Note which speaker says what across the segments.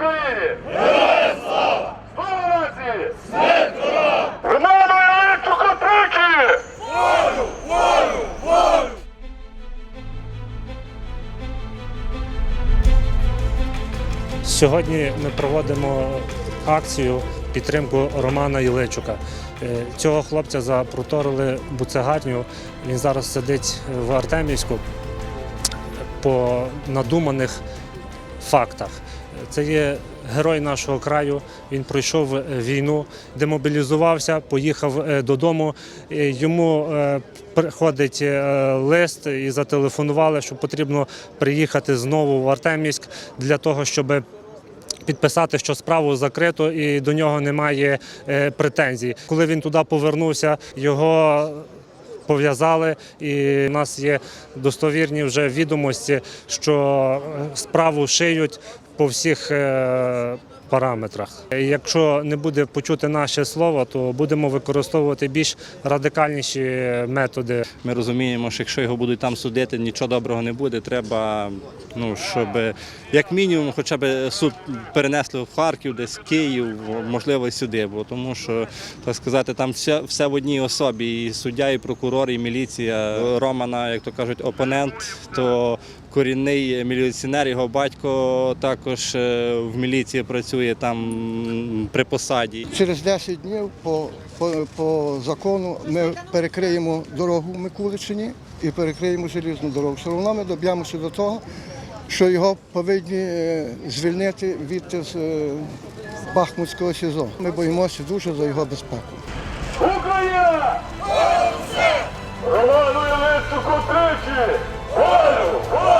Speaker 1: Україні! Героям слава! Слава нації! Смерть ворогам! Роману Іллічуку тричі!
Speaker 2: Сьогодні ми проводимо акцію підтримку Романа Єличука. Е, Цього хлопця запроторили буцегарню. Він зараз сидить в Артемівську по надуманих фактах. Це є герой нашого краю. Він пройшов е, війну, демобілізувався, поїхав е, додому. Е, Йому приходить лист і зателефонували, що потрібно приїхати знову в Артемівськ для того, щоб підписати, що справу закрито і до нього немає претензій. Коли він туди повернувся, його пов'язали, і в нас є достовірні вже відомості, що справу шиють по всіх. Параметрах. Якщо не буде почути наше слово, то будемо використовувати більш радикальніші методи.
Speaker 3: Ми розуміємо, що якщо його будуть там судити, нічого доброго не буде. Треба, ну щоб як мінімум, хоча б суд перенесли в Харків, десь Київ, можливо, сюди. Бо тому що так сказати, там все, все в одній особі. І суддя, і прокурор, і міліція. Романа, як то кажуть, опонент, то корінний міліціонер, його батько також е, в міліції працює там при посаді.
Speaker 4: Через 10 днів по, по, по закону ми перекриємо дорогу в Микуличині і перекриємо желізну дорогу. Все одно ми доб'ємося до того, що його повинні е, звільнити від е, Бахмутського СІЗО. Ми боїмося дуже за його безпеку.
Speaker 1: Україна! Роману Іллічуку тричі! Волю! Волю!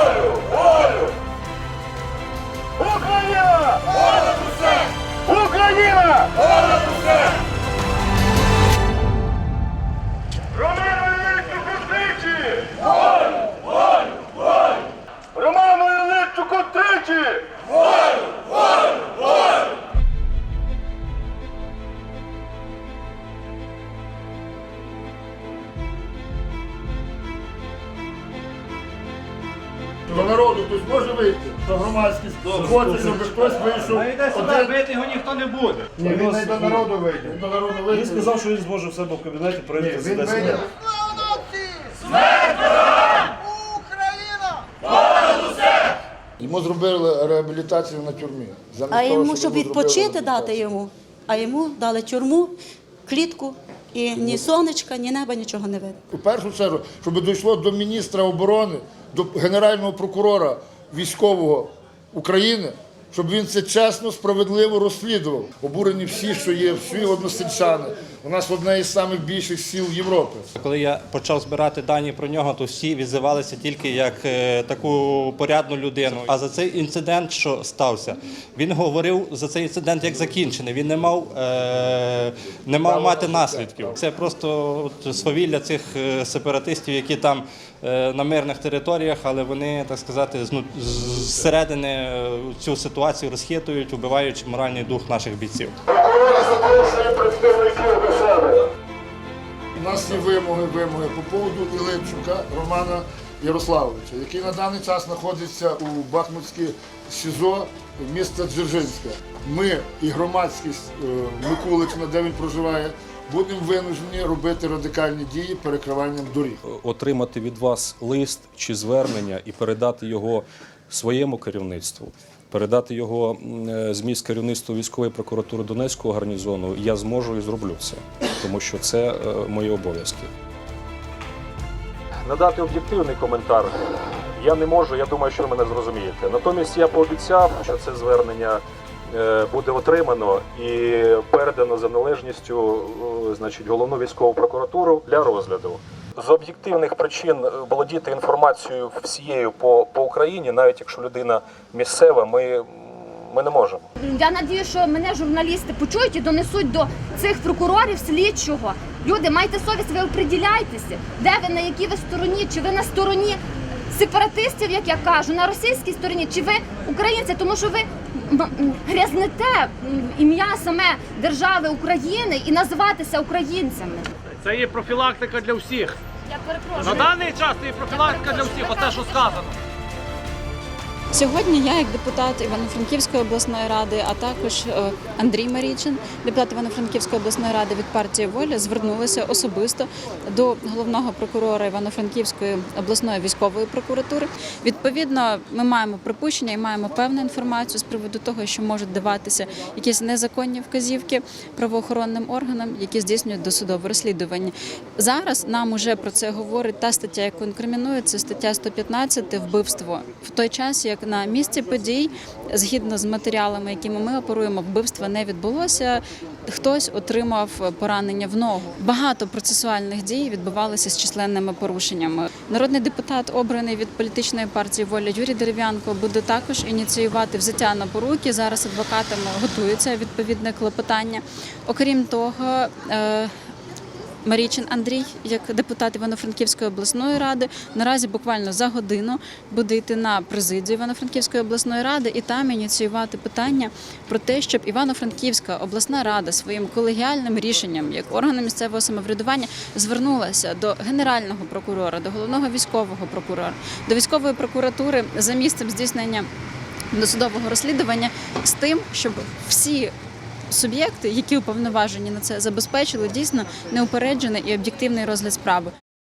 Speaker 1: Україна! Понад
Speaker 5: До народу хтось може вийти, до громадськість хоче, щоб хтось вийшов. Один...
Speaker 6: Бити його ніхто не буде.
Speaker 5: Ні, він не до народу вийде. Він до народу вийде.
Speaker 6: Він сказав, що він зможе в себе в кабінеті
Speaker 5: Ні,
Speaker 6: пройти
Speaker 5: він
Speaker 6: за 10
Speaker 5: вийде. Йому зробили реабілітацію на тюрмі. Замість
Speaker 7: А йому,
Speaker 5: щоб
Speaker 7: щоб відпочити дати йому, а йому дали тюрму, клітку, і ні сонечка, ні неба, нічого не видно.
Speaker 5: У першу чергу, щоб дійшло до міністра оборони, до генерального прокурора військового України, щоб він це чесно, справедливо розслідував. Обурені всі, що є, всі односельчани. У нас одне із самих більших сіл Європи.
Speaker 3: Коли я почав збирати дані про нього, то всі відзивалися тільки як е, таку порядну людину. А за цей інцидент, що стався, він говорив за цей інцидент як закінчений. Він не мав, е, не мав мати наслідків. Це просто от, свавілля цих е, сепаратистів, які там е, на мирних територіях, але вони, так сказати, зсередини цю ситуацію розхитують, вбиваючи моральний дух наших бійців.
Speaker 1: Прокурор запрошує представників.
Speaker 5: У нас є вимоги, вимоги по поводу Ілипчука Романа Ярославовича, який на даний час знаходиться у Бахмутській СІЗО міста Дзержинська. Ми і громадськість е, Микуличина, де він проживає, будемо винужені робити радикальні дії перекриванням доріг.
Speaker 8: отримати від вас лист чи звернення і передати його своєму керівництву, передати його е, зміст керівництву військової прокуратури Донецького гарнізону, я зможу і зроблю це, тому що це е, мої обов'язки.
Speaker 9: надати об'єктивний коментар я не можу, я думаю, що ви мене зрозумієте. Натомість я пообіцяв, що це звернення е, буде отримано і передано за належністю значить, головну військову прокуратуру для розгляду. З об'єктивних причин е, володіти інформацією всією по, по Україні, навіть якщо людина місцева, ми, ми не можемо.
Speaker 10: Я надію, що мене журналісти почують і донесуть до цих прокурорів слідчого. Люди, майте совість, ви оприділяйтеся, де ви на якій ви стороні, чи ви на стороні сепаратистів, як я кажу, на російській стороні, чи ви українці, тому що ви грязнете ім'я саме держави України і називатися українцями.
Speaker 6: Це є профілактика для всіх.
Speaker 10: Я перепрошую.
Speaker 6: На даний час це і профілактика для всіх, оце що сказано.
Speaker 11: Сьогодні я, як депутат Івано-Франківської обласної ради, а також е, Андрій Марічин, депутат Івано-Франківської обласної ради від партії Воля, звернулися особисто до головного прокурора Івано-Франківської обласної військової прокуратури. Відповідно, ми маємо припущення і маємо певну інформацію з приводу того, що можуть даватися якісь незаконні вказівки правоохоронним органам, які здійснюють досудове розслідування. Зараз нам уже про це говорить та стаття, яку інкримінує, це стаття 115 вбивство. В той час, як на місці подій, згідно з матеріалами, якими ми оперуємо, вбивства не відбулося. Хтось отримав поранення в ногу. Багато процесуальних дій відбувалися з численними порушеннями. Народний депутат, обраний від політичної партії Воля Юрій Дерев'янко, буде також ініціювати взяття на поруки. Зараз адвокатами готується відповідне клопотання. Окрім того. Марічин Андрій, як депутат Івано-Франківської обласної ради, наразі буквально за годину буде йти на президію Івано-Франківської обласної ради і там ініціювати питання про те, щоб Івано-Франківська обласна рада своїм колегіальним рішенням, як органу місцевого самоврядування, звернулася до генерального прокурора, до головного військового прокурора, до військової прокуратури за місцем здійснення досудового розслідування з тим, щоб всі суб'єкти, які уповноважені на це, забезпечили дійсно неупереджений і об'єктивний розгляд справи.